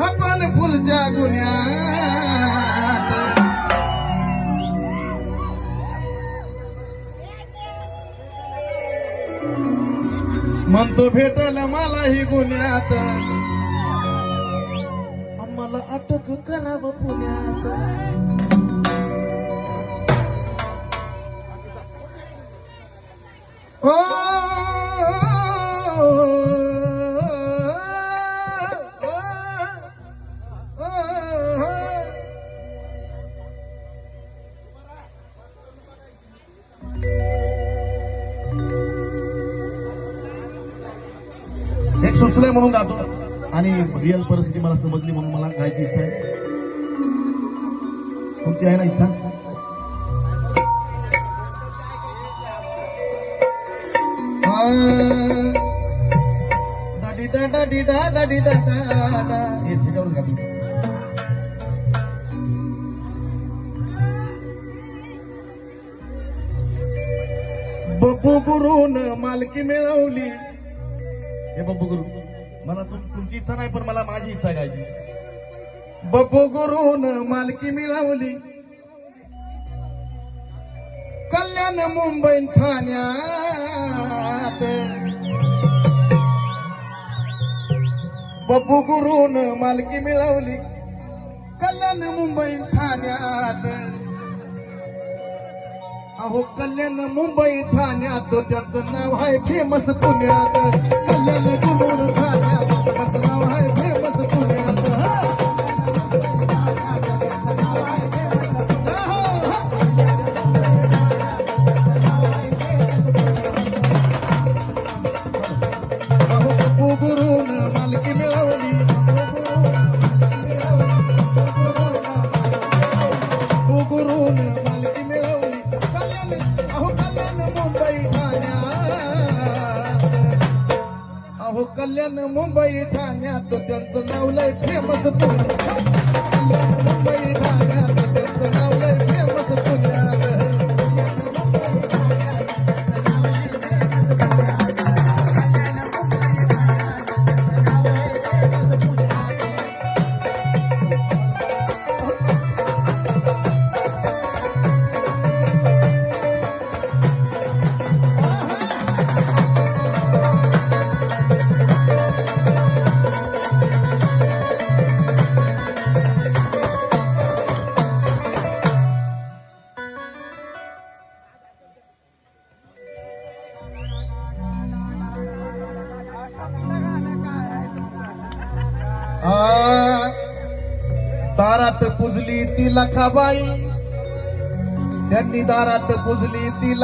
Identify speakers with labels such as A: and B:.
A: आपण फुलच्या गुन्ह्यात म्हणतो भेटल मलाही गुन्ह्यात। आम्हाला अटक करावं पुण्यात। Oh! एक सुचलंय म्हणून गातो आणि रिअल परिस्थिती मला समजली म्हणून मला गायची इच्छा आहे. तुमची आहे ना इच्छा? डाडी डाडी डाडी डा त्याच्यावरून गातो बप्पू गुरुन मालकी मिळवली. हे बप्पू गुरु मला तुमची इच्छा नाही पण मला माझी इच्छा आहे गायची. बप्पू गुरुन मालकी मिळवली कल्याण मुंबई ठाण्यात. बप्पू गुरुन मालकी मिळवली कल्याण मुंबई ठाण्यात. अहो कल्याण मुंबई ठाण्यात त्यांचं नाव आहे फेमस पुण्यात. कल्याण गुरुर कल्याण मुंबई ठाण्यात त्यांचं नाव लय फेमस दारात पुजली ती लखाबाई. त्यांनी दारात पुजली ती